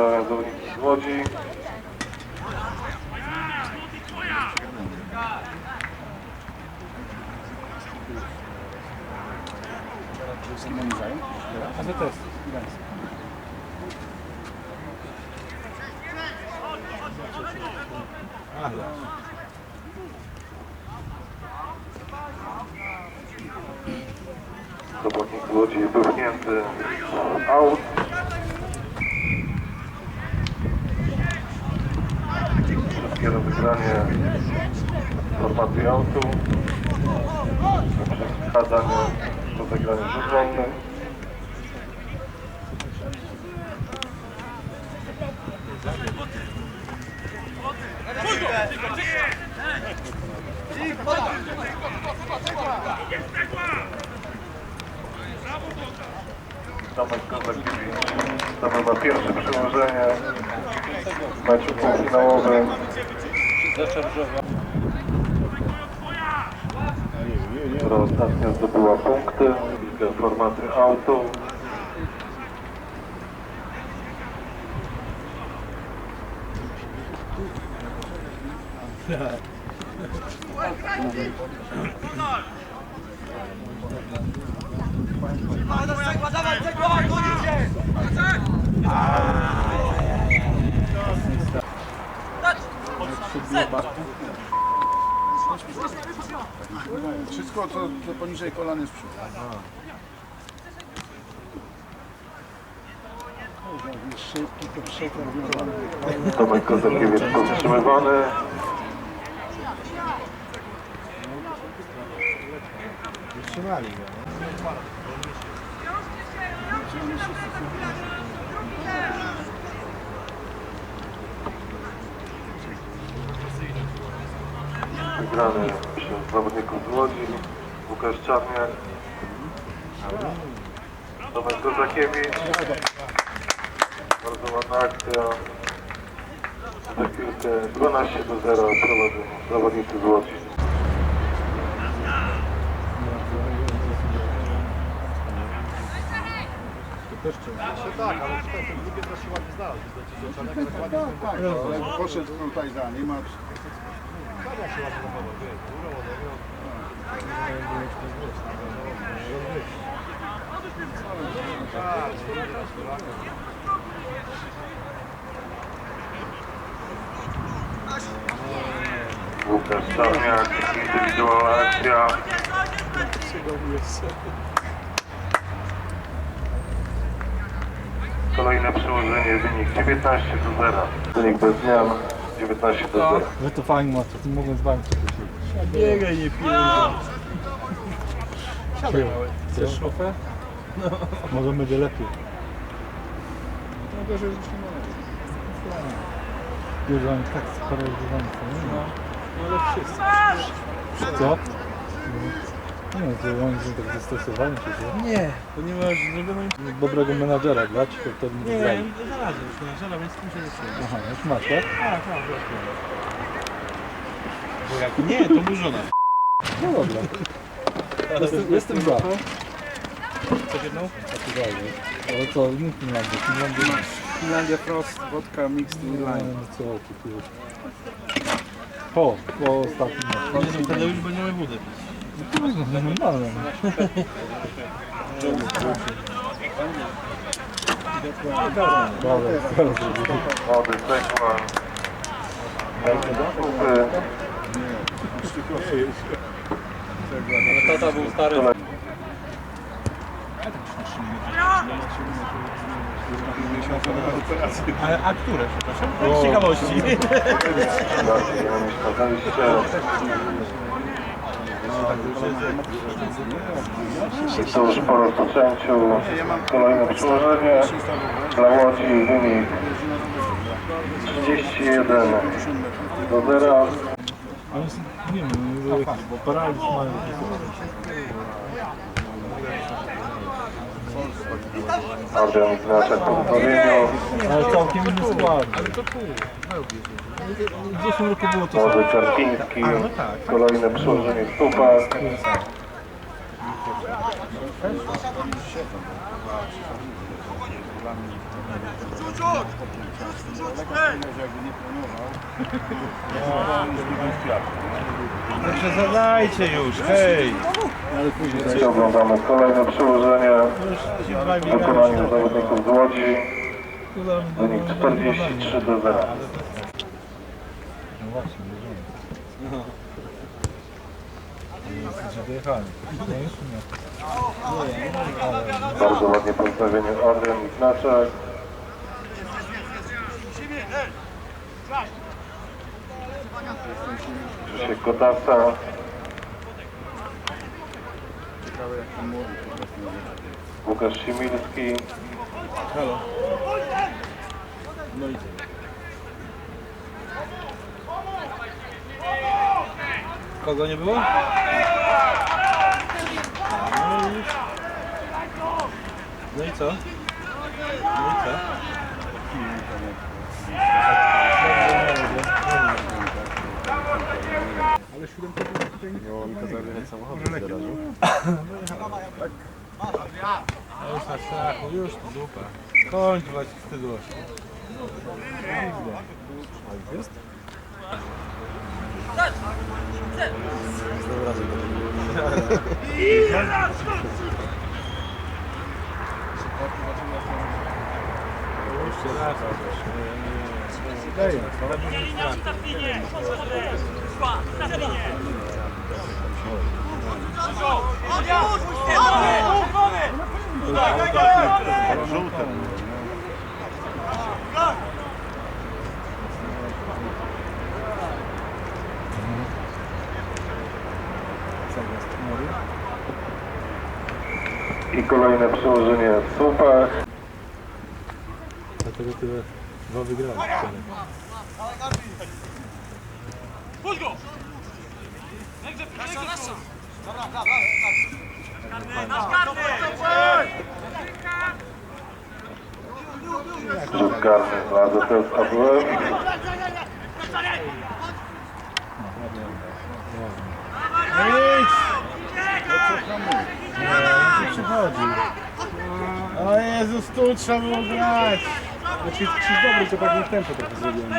Zawodników z Łodzi. Zawodnik z Łodzi wypchnięty aut. Przeszkadzanie rozegranie rzut wolny. Tomek Kozakiewicz zdobywa pierwsze przyłożenie w meczu półfinałowym. Która ostatnio zdobyła punkty w formacji auto. Wszystko, co, co poniżej kolan jest przód. Szybki, to przekonany. Tomek Kozakiewicz powstrzymywany. Wytrzymali go. Wygrany zawodników z Łodzi. Łukasz Czarniak. Tomek Kozakiewicz. Bardzo ładna akcja. Za chwilkę 12 do 0 prowadzą zawodnicy z Łodzi. Tak, ale poszedł tutaj za nim, a Łukasz Czarniak, indywidualna akcja. Kolejne przełożenie, wynik 19 do 0. Wynik bez zmian, 19 do 0. Wy to fajnie macie, ty mogą z wami coś Biegaj, nie pierdol. Siadaj. Chcesz szofę? No. Może będzie lepiej. No gorzej już nie ma. Wiesz, że oni tak sparaliżowani są, nie? No, ale wszyscy. Co? Nie wiem, to oni są tak czy co? Nie, ponieważ nie będą... Dobrego menadżera dać, to wtedy nie Nie, nie na razie już menadżera, więc tym się nie. Aha, już masz, tak? Tak, tak, właśnie. Bo jak nie, to mu żona. No dobra. Jestem, jestem za. Chcesz jedną? Dalej. Ale co, mów Finlandię. Finlandię masz. Finlandia Frost, vodka mixed in No, lime. no co ty tu. Po, po ostatnim. Nie, no wtedy już będziemy wódę pić. No normalne. Dobra, zrobię. Młody. Kupy. Tata był stary. Ale, a które, przepraszam? Tak z ciekawości. Już po rozpoczęciu. Kolejne przyłożenie. Dla Łodzi wynik 31 do 0. Ale są- nie wiem, no, bo paraliż mają. Adrian Ignaczek po zbawieniu. Ale całkiem inny skład. Ale to pół. W zeszłym roku było to Młody Karpiński. Kolejne przyłożenie Stupak. dla jakby nie trenował, to już hej! Dzisiaj oglądamy kolejne przełożenie w wykonaniu zawodników z Łodzi. Wynik 43 do 0. No właśnie. Bardzo ładnie po ustawieniu Adrian Ignaczek. Kotasa. ciekawe jak po prostu Łukasz Similski. Halo. No i co? Kogo nie było? No i... No i co? No i co? Ale siódemka to tutaj nie No, mi kazali jechać samochodem z garażu. A już na strachu, już dupa. Kończ was wstydu. A jest? Znowu razem będę. Żółte. I kolejne przełożenie w słupach. Dlatego tyle dwa wygrali. wczoraj. Rzut karny dla ZS AWF. No idź! Nie przychodzi. O Jezus, tu trzeba było grać! Znaczy, czy dobry, to tak tempo trochę zrobiłem.